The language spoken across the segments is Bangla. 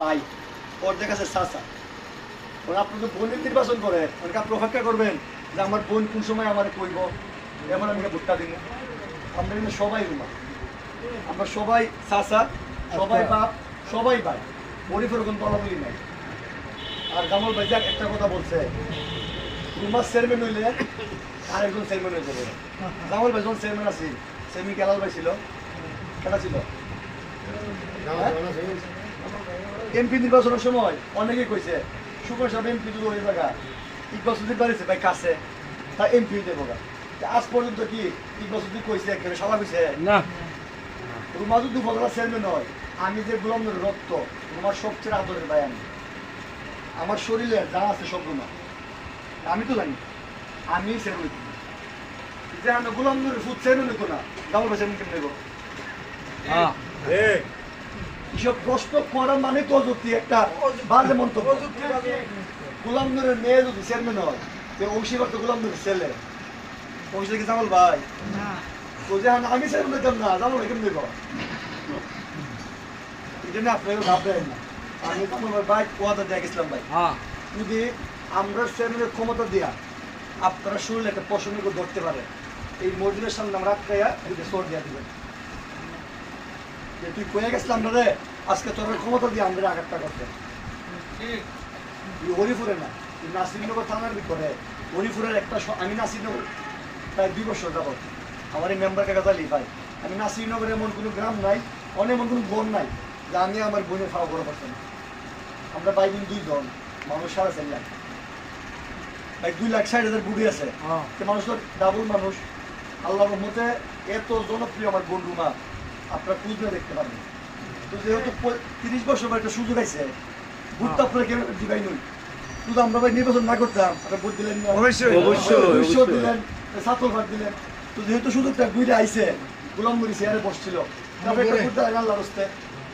ভাই ওর দেখা আছে চাচা। ওরা আপনি তো বোনের নির্বাচন করে ওনাকে আপনি অপেক্ষা করবেন যে আমার বোন কোন সময় আমার কইব। এমন আমি ভোটটা দিব। আমরা কিন্তু সবাই রুমা আমরা সবাই চাচা সবাই বাপ সবাই ভাই। পরিফের কোনো বলা বলি নাই। আর জামাল ভাই যাক একটা কথা বলছে। রুমার চেয়ারম্যান হইলে আরেকজন চেয়ারম্যান হয়ে যাবে জামাল ভাই যখন চেয়ারম্যান আছিল চেয়ারম্যান কেলাল ভাই ছিল। কেনা ছিল। এমপি নির্বাচনের সময় অনেকে কইছে সুপার সাহেব এমপি যদি ওই জায়গা ইকবাল সুদ্দিন বাড়িছে ভাই কাছে। তা এমপি দেবো গা। তা আজ পর্যন্ত কি ইকবাল সুদ্দিন কইছে কেন সবাই কইছে? না। রুমাজুদ্দি ফজলা চেয়ারম্যান হয় আমি যে গোলামের রক্ত রুমার সবচেয়ে আদরের ভাই আমি। আমার শরীরে যা আছে সব রুমা আমি তো জানি আমি চেয়ারম্যান যে আমি গোলামের ফুড চেয়ারম্যান হইতো না ডাবল ভাই চেয়ারম্যান কেমন হ্যাঁ। এসব প্রশ্ন করা মানে তো একটা বাজে মন্তব্য। গোলাম নুরের মেয়ে যদি চেয়ারম্যান হয় তো অংশীবার তো গোলাম নুরের ছেলে। অংশী কি জামাল ভাই? তো যে আমি- আমি চেয়ারম্যান হইতাম না জামাল ভাই কেমন দেব এটা নিয়ে আপনাকে ভাববেন না। আমি জামাল ভাই বাইক ওয়াদা দিয়ে গেছিলাম ভাই। হ্যাঁ। যদি আমরা চেয়ারম্যানের ক্ষমতা দেয়া আপনারা শুনলে একটা প্রসঙ্গ ধরতে পারে। এই মসজিদের সামনে আমরা আটকাইয়া এদিকে সোর দিয়া দিবেন। যে তুই কয়ে গেছিলাম না রে আজকে তোর ক্ষমতা দিয়ে আমাদের আঘাতটা করতে। এই হরিপুরে না এই নাসিরনগর থানার ভিতরে। হরিপুরের একটা আমি নাসিরনগর প্রায় দুই বছর যাবত আমার এই মেম্বারকে কথা ভাই আমি নাসিরনগরে এমন কোনো গ্রাম নাই অনেক এমন কোনো বোন নাই যে আমি আমার বোনের খাওয়া বড় পারতাম আমরা বোন দুই জন মানুষ সাড়ে চার লাখ ভাই দুই লাখ ষাট হাজার বুড়ি আছে। হ্যাঁ। মানুষ তো ডাবল মানুষ। আল্লাহর মতে এত জনপ্রিয় আমার বন্ধু মা আপনারা খুঁজলে দেখতে পারেন তো যেহেতু তিরিশ বছর পর একটা সুযোগ আছে বুঝতে আপনারা কেন দিবাই নই শুধু আমরা ভাই নির্বাচন না করতাম আপনারা ভোট দিলেন অবশ্যই, অবশ্যই, দিলেন ছাত্র ভাট দিলেন। তো যেহেতু সুযোগটা ঘুরে আইছে গোলাম চেয়ারে বসছিল তারপরে একটা ভোট দেয় আল্লাহর হস্তে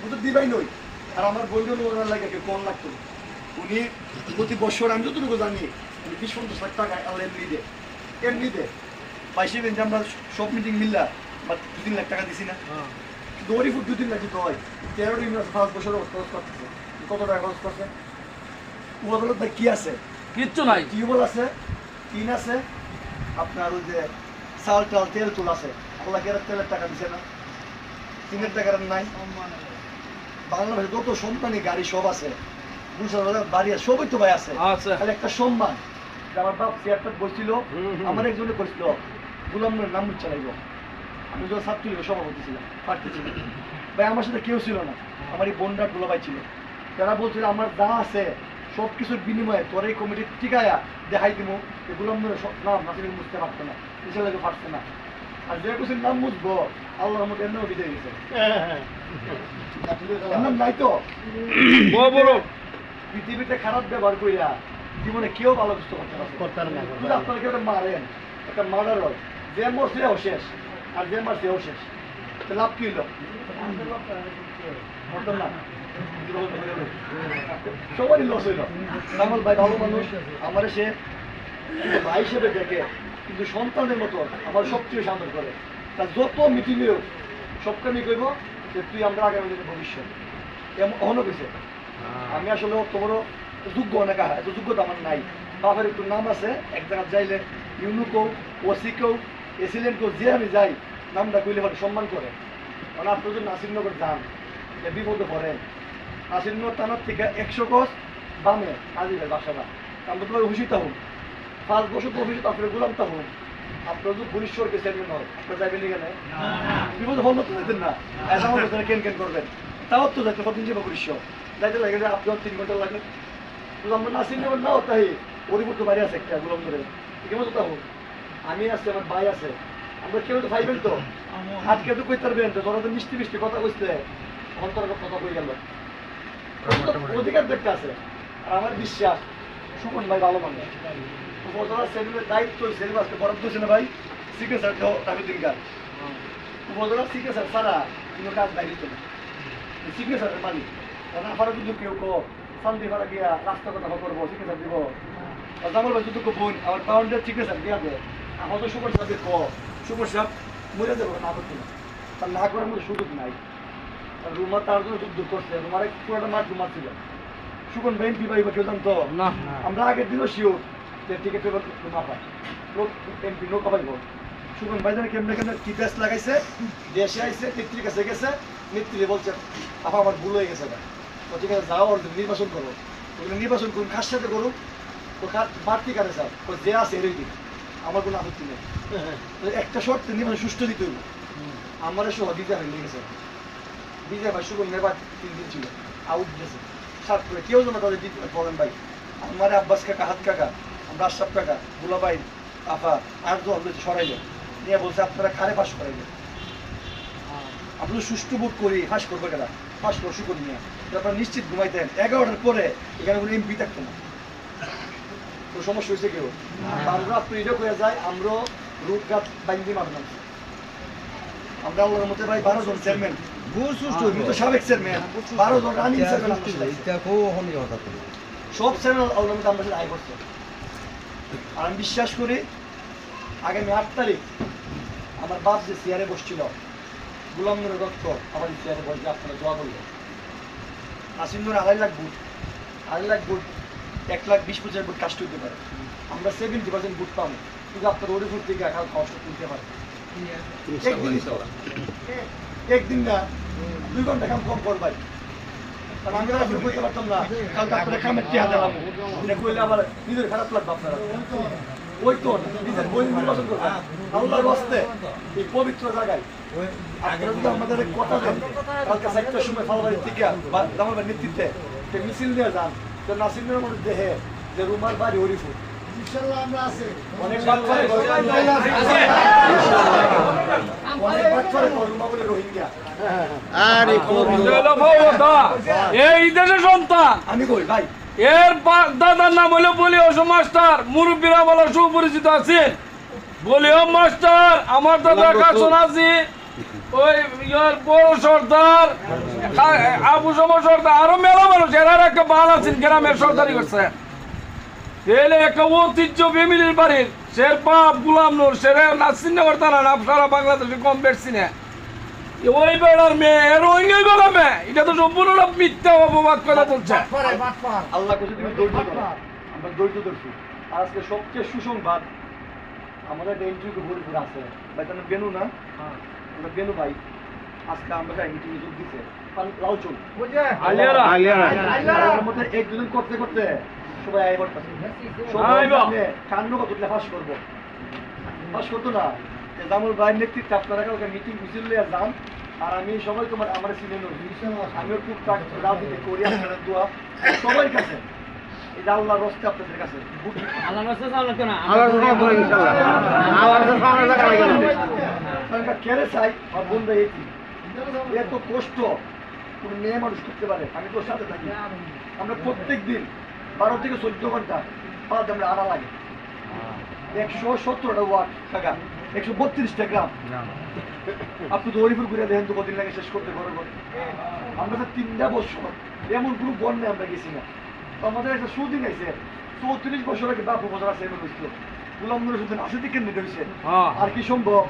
ভোট তো দিবাই নই আর আমার বন্ধু ওনার লাগে কম লাগতো। উনি প্রতি বছর আমি যতটুকু জানি উনি বিশ পঞ্চাশ লাখ টাকা আল্লাহ এমনি দে এমনি দে পাইছি যে আমরা সব মিটিং মিললা দু তিন লাখ টাকা দিছি না। হ্যাঁ। দৌড়ি ফুট দু তিন লাখ দিতে হয় তেরো দিন পাঁচ বছর খরচ করতেছে। কত টাকা খরচ করছে? কি আছে? কিচ্ছু নাই। টিউবওয়েল আছে টিন আছে আপনার ওই যে চাল টাল তেল তুল আছে। আল্লাহ কেরার তেলের টাকা দিছে না? টিনের টাকার নাই। বাংলাদেশে যত সম্মানী গাড়ি সব আছে বাড়ি সবই তো ভাই আছে। খালি একটা সম্মান। আমার বাপ চেয়ারটা হুম। আমার একজনে করছিল গুলামের নাম চালাইব। আমি যখন ছাত্রলীগের সভাপতি ছিলাম প্রার্থী ছিলাম। ভাই আমার সাথে কেউ ছিল না। আমার এই বোনরা ভাই ছিল। তারা বলছিল আমার যা আছে সব কিছুর বিনিময়ে তোর এই কমিটির টিকায়া দেখাই দিব আমাদের সব নাম নাসির বুঝতে পারতো না কিছু লাগে পারছে না? আর যে কিছু নাম বুঝব আল্লাহর মধ্যে এমনিও বিদায় গেছে এমন নাই তো? বড় পৃথিবীতে খারাপ ব্যবহার কইরা জীবনে কেউ ভালো কিছু করতে না। যদি আপনারা কেউ মারেন একটা মার্ডার হয় যে মরছে শেষ। আর যে মারছে ও শেষ লাভ কি হলো না সবারই লস হইল আমার ভাই ভালো মানুষ আমার সে ভাই হিসেবে দেখে কিন্তু সন্তানের মতো আমার সবচেয়ে সাদর করে তার যত মিটিং হোক সবখানি কইব যে তুই আমরা আগামী দিনের ভবিষ্যৎ। এমন অহনও কইছে আমি আসলে বড় যোগ্য অনেক আহা এত যোগ্যতা আমার নাই। বাপের একটু নাম আছে এক জায়গায় যাইলে ইউনুকো ওসিকেও এসিলেন্টকেও যে আমি যাই, নামটা কইলে হয়তো সম্মান করে। কারণ আপনি যদি নাসিরনগর যান যে বিপদে পড়েন নাসিরনগর থানার থেকে একশো গজ বামে আজিলের বাসাটা। আমি তোমার হুশি থাকুন পাঁচ বছর তো হুশি আপনার গুলাম থাকুন আপনার যদি ভবিষ্যৎকে চেয়ারম্যান হয় আপনার যাইবেন এখানে? বিপদে ফল তো যেতেন না। এসা আমার কেন কেন করবেন? তাও তো যাইতে কতদিন যাবে ভবিষ্যৎ যাইতে লাগে যে আপনার তিন ঘণ্টা লাগে তো আমরা নাসির নেবেন নাও তাই, পরিবর্তন বাড়ি আছে একটা গুলাম ধরে কেমন তো তাহলে আমি আছে আমার ভাই আছে। আমরা কেউ তো ভাইবেন তো? আজকে তো কইতে পারবেন তো? তোরা তো মিষ্টি মিষ্টি কথা কইছিলে অন্তর কথা কই গেল। অধিকার দেখতে আছে। আর আমার বিশ্বাস সুমন ভাই ভালো মানুষ। উপজেলা সেলুনের দায়িত্ব সেলু আজকে বরাদ্দ ছিল ভাই? সিগনেচার রাখি দিন কাজ উপজেলা সিগনেচার ছাড়া কোনো কাজ নাই দিত। না সিগনেচারের মালিক। কারণ আমার কিন্তু কেউ কো শান্তি ভাড়া গিয়া রাস্তা কথা করব সিগনেচার দিব। আর জামাল ভাই যদি বোন আমার পাউন্ডের সিগনেচার দিয়া দে আমার তো সুপার সাহেব ক সুপার সাহেব মরে যাব না করতে না তার না করার মধ্যে সুযোগ নাই। আর রুমা তার জন্য যুদ্ধ করছে রুমার পুরোটা মাঠ ছিল সুকন ভাই এমপি পাইবা কেউ জানতো না। আমরা আগের দিনও শিওর যে টিকিট পেপার রুমা পায়। এমপি নৌকা পাইব সুকন ভাই জানে কেমনে কেমনে কি টেস্ট লাগাইছে দেশে আইছে নেত্রীর কাছে গেছে নেত্রী বলছে আপা আমার ভুল হয়ে গেছে না তো ঠিক আছে যাও নির্বাচন করো। ওখানে নির্বাচন করুন কার সাথে করুন? তো কার বাড়তি কারে স্যার যে আছে এরই দিন আমার কোনো আপত্তি নেই। তো একটা শর্ত মানে সুস্থ দিতে হইব। আমার সহ দিতে হয়ে গেছে। বিজয় ভাই সুগন নেবার তিন দিন ছিল। আউট গেছে। সাত করে কেউ যেন তাদের দিতে বলেন ভাই। আমার আব্বাস কাকা, হাত কাকা, আমরা আশরাফ কাকা, দুলাভাই, আফা, আর দল রয়েছে সরাইলে নিয়ে বলছে, আপনারা কারে পাশ করাইলে আপনি সুষ্ঠু ভোট করি ফাঁস করবে কেনা ফাঁস করে সুকর নিয়ে তো আপনারা নিশ্চিত ঘুমাইতেন এগারোটার পরে এখানে কোনো এমপি থাকতো না। তো সমস্যা হয়েছে কেউ? আমরা এটা করে যাই আমরা রুট গাছ বাইন্দি মারলাম আমরা আল্লাহর মধ্যে ভাই বারো জন চেয়ারম্যান। সাবেক চেয়ারম্যান। বারো জন রানিং। সব চ্যানেল আল্লাহর মধ্যে আমার আয় করছে। আর আমি বিশ্বাস করি আগামী আট তারিখ আমার বাপ যে চেয়ারে বসছিল গুলাম নুরের রক্ত আমার চেয়ারে বসবে আপনারা দোয়া নুর আড়াই লাখ বুট আড়াই লাখ বুট এক লাখ বিশ পঁচিশ বুট কাস্ট হইতে পারে। আমরা সেভেন্টি পার্সেন্ট বুট পাবো। কিন্তু আপনার ওরে ফুট থেকে এখন কষ্ট তুলতে পারে। একদিন না, দুই ঘণ্টা কাম কম করবাই নিজের খারাপ তো আমাদের কালকে নেতৃত্বে মিছিল নিয়ে যান। তো নাসিমের মধ্যে দেহে যে রুমার বাড়ি হরিফুর অনেক বাচ্চারে অনেক বাচ্চারে রুমা বলে রোহিঙ্গা। এই দেশের সন্তান। আমি কই ভাই? এর বা- দাদার নাম হলো বলিও মাস্টার। মুরব্বীরা বলা সুপরিচিত আছে বলিও মাস্টার আমার দাদা কাছন আছে ওই ইয়ার বড় সর্দার আবু সমর সর্দার আরও মেলা মানুষ এরা একটা বাল আছেন গ্রামের সর্দারি করছে। এলে একটা ঐতিহ্য ফ্যামিলির বাড়ির শের বাপ গুলাম নূর সেরে নাসিন নেওয়ার তারা না সারা বাংলাদেশে কম বেড়ছি না ওই বেড়ার মেয়ে রোহিঙ্গা গলা মেয়ে এটা তো সম্পূর্ণ মিথ্যা অপবাদ কথা বলছে। আল্লাহ কাছে তুমি ধৈর্য ধরো আমরা ধৈর্য ধরছি আজকে সবচেয়ে সুসংবাদ আমাদের ডেন্ট্রিকে ভরিপুর আছে। ভাই বেনু না? ওটা বেনু ভাই আজকে আমরা মিটিং যোগ দিছে লাউচুন আলিয়ারা আল্লাহর মধ্যে এক দুদিন করতে করতে সবাই আয় করতেছে আইব। কান্ন কত ফাঁস করব ফাঁস করতো না জামুল ভাইয়ের নেতৃত্বে আপনারা কালকে মিটিং মিছিল লিয়ে যান আর আমি সবাই তোমার আমার সিনে আমিও টুকটাক রাজনীতি করি আপনারা দোয়া সবার কাছে এই যে আল্লাহর রস্তে আপনাদের কাছে বুট- কারণ কেড়ে চাই আর বন্ধু এটি। এত কষ্ট, কোনো মেয়ে মানুষ করতে পারে, আমি তোর সাথে থাকি। আমরা প্রত্যেক দিন বারো থেকে চোদ্দ ঘণ্টা পাঁচ আমরা আনা লাগে। একশো সত্তরটা ওয়াট টাকা একশো বত্রিশটা গ্রাম। আপনি তো হরিপুর ঘুরে দেখেন তো কদিন লাগে শেষ করতে পারব আমরা তো তিনটা বছর, এমন কোনো বন্যায় আমরা গেছি না। আমাদের একটা সুদিন আছে, চৌত্রিশ বছর আগে বাপু বছর আছে, এমন হয়েছিল। হয়েছে হ্যাঁ। আর কি সম্ভব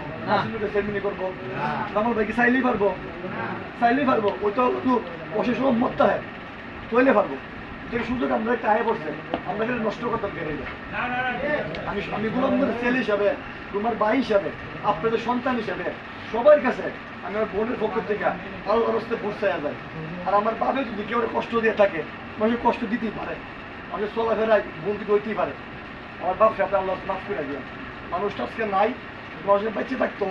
করব। আমার ভাইকে চাইলেই পারব। চাইলেই পারব। ওই তো অশেষ হয়। তৈলে পারব। যে সুযোগ আমরা পড়ছে। আমরা নষ্ট করতাম বেড়ে আমি আমি ছেলে হিসাবে তোমার ভাই হিসাবে আপনাদের সন্তান হিসাবে সবার কাছে আমি আমার বোনের পক্ষ থেকে আল্লাহর হস্তে পৌঁছায় যায় আর আমার বাপে যদি কেউ কষ্ট দিয়ে থাকে মানুষের কষ্ট দিতেই পারে। মানুষের চলাফেরায় ভুল দিকে হইতেই পারে। আমার বাপ সাথে আল্লাহ মাফ করে দিয়ে মানুষটা আজকে নাই মানুষের বেঁচে থাকতো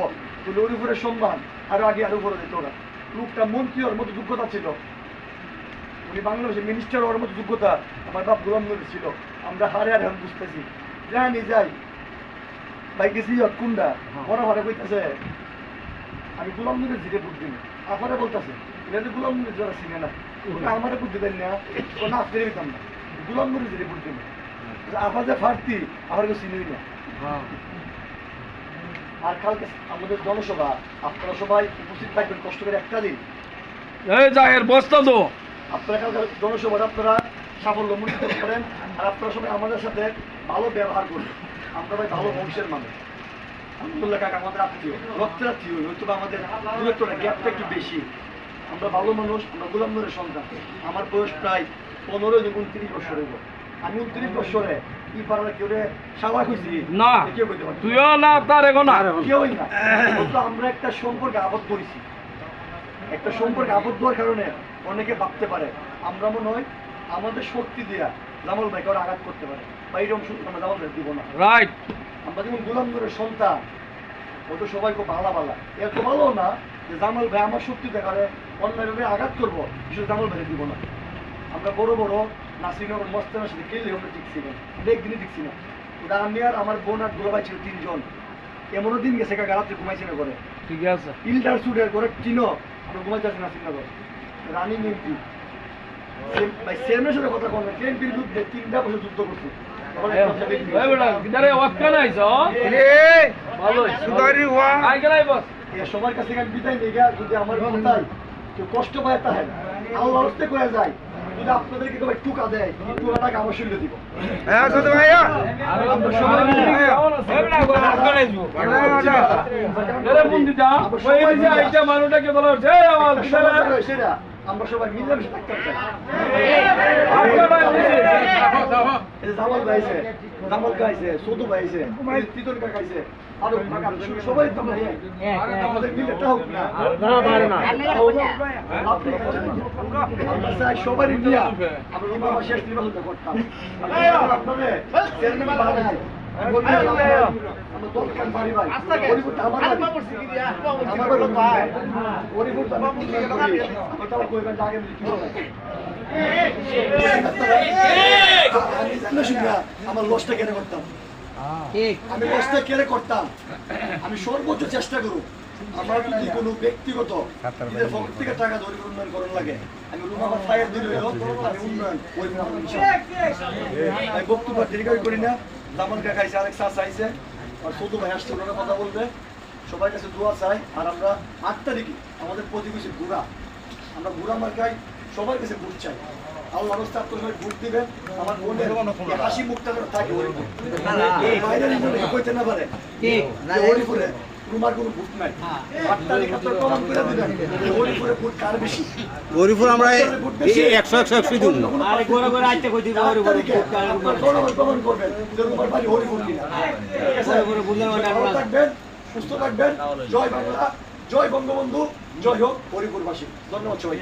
তুলে ওর উপরে সম্মান আরও আগে আরও উপরে দিত ওরা লোকটা মন্ত্রী ওর মতো যোগ্যতা ছিল। উনি বাংলাদেশের মিনিস্টার ওর মতো যোগ্যতা আমার বাপ গোলাম নবী ছিল। আমরা হারে হারে বুঝতেছি। জানি যাই ভাই গেছি কুন্ডা বড় ভাড়া কইতেছে আমি গোলাম নবীর জিরে বুঝ দিন আফারে বলতেছে এটা তো গোলাম নবীর যারা চিনে না আমারে বুঝতে দেন না ও না দিতাম না। গোলাম নবীর জিরে বুঝ দিন যে ফার্তি আমার কেউ চিনুই না। আর কালকে আমাদের জনসভা আপনারা সবাই উপস্থিত থাকবেন কষ্ট করে একটা দিন। এই জাহের বস্তা তো। আপনারা কালকে জনসভাটা আপনারা সাফল্য মণ্ডিত করেন আর আপনারা সবাই আমাদের সাথে ভালো ব্যবহার করবেন। আমরা ভাই ভালো বংশের মানুষ। আলহামদুলিল্লাহ কাকা আমাদের আত্মীয় রক্তের আত্মীয় হয়তো আমাদের দূরত্বটা গ্যাপটা একটু বেশি। আমরা ভালো মানুষ আমরা গোলাম সন্তান। আমার বয়স প্রায় পনেরো থেকে উনত্রিশ বছর হইব আমি উনত্রিশ বছরে কি পারার কেউ সাবা খুঁজছি। না কেউ করতে পারি তুইও না তার এখন না। কেউই না। কিন্তু আমরা একটা সম্পর্কে আবদ্ধ হয়েছি। একটা সম্পর্কে আবদ্ধ হওয়ার কারণে অনেকে ভাবতে পারে। আমরা মনে হয় আমাদের শক্তি দিয়া জামাল ভাইকে ওরা আঘাত করতে পারে। বা এইরকম সুযোগ আমরা জামাল ভাই দিব না। রাইট আমরা যেমন গোলাম নূরের সন্তান ও তো সবাই খুব ভালো ভালো এত ভালো না যে জামাল ভাই আমার শক্তি দেখালে অন্যায়ভাবে আঘাত করব জামাল ভাই দিব না। আমরা বড় বড় নাসিরনগর মস্তানের সাথে খেললে আমরা টিকছি না একদিনই টিকছি না ওটা আমি আর আমার বোন আর দুলাভাই ছিল তিনজন। এমনও দিন গেছে কাকা রাত্রে ঘুমাইছে না করে ঠিক আছে। ইল্ডার সুডের করে চিনো আমরা ঘুমাইতে আসি নাসিরনগর রানী এমপি ভাই সেমের সাথে কথা বলবেন এমপির যুদ্ধে তিনটা বছর যুদ্ধ করছে। তখন একটা কথা দেখবি। এই বেটা কিদারে ওয়াক্কা নাইছ ভালো আই গেলাই বস। এ সবার কাছে বিদায় নিয়ে যদি আমার কষ্ট পায় তাহে আল্লাহ করে যায়। যদি আপনাদেরকে কেউ টুকা দেয় টুকাটাকে আমার শরীরে দিব। আমরা সবাই আমার মিলেমিশে থাকতে চাই জামাল ভাইছে জামাল গাইছে সদু ভাইছে তিতন কাকাইছে আরও সবাই তো আমাদের মিলেটা হোক না। আপনি আমরা চাই সবারই নিয়ে আমরা শেষ নির্বাচনটা করতাম। আপনাদের আমরা লসটা কেন করতাম? আমি লসটা কেন করতাম? আমি সর্বোচ্চ চেষ্টা করব আমার যদি কোনো ব্যক্তিগত পকেট থেকে টাকা ধরে উন্নয়ন করার লাগে। আমি রুম আমার ফায়ার দিলে আমি উন্নয়ন। আমি বক্তব্য দীর্ঘায়ু করি না। জামাল কাকা আইসে আরেক চাষ আইসে আর চৌধু ভাই আসছে ওনারা কথা বলবে। সবার কাছে দোয়া চাই আর আমরা আট তারিখে আমাদের প্রতিবেশী ঘুরা আমরা ঘুরা মার্কায় সবার কাছে ভোট চাই। আল্লাহ রাস্তা আপনার সবাই ভোট দিবেন। আমার এই হাসি মুখটা থাকে। হরিপুর বাইরের কইতে না পারে। হরিপুরে। রুমার কোনো ভোট নাই। আট তারিখ আপনার প্রমাণ করে দিবেন যে হরিপুরে ভোট কার বেশি? গরিপুর আমরা একশো একশো একশো দিব আরে গোরা গোরা আইতে কই দিবা হরিপুর আপনার জনগণ প্রমাণ করবেন যে রুমার বাড়ি হরিপুর কিনা। ঠিক আছে? ভালো থাকবেন সুস্থ থাকবেন। জয় বাংলা জয় বঙ্গবন্ধু জয় হোক হরিপুরবাসী। ধন্যবাদ সবাই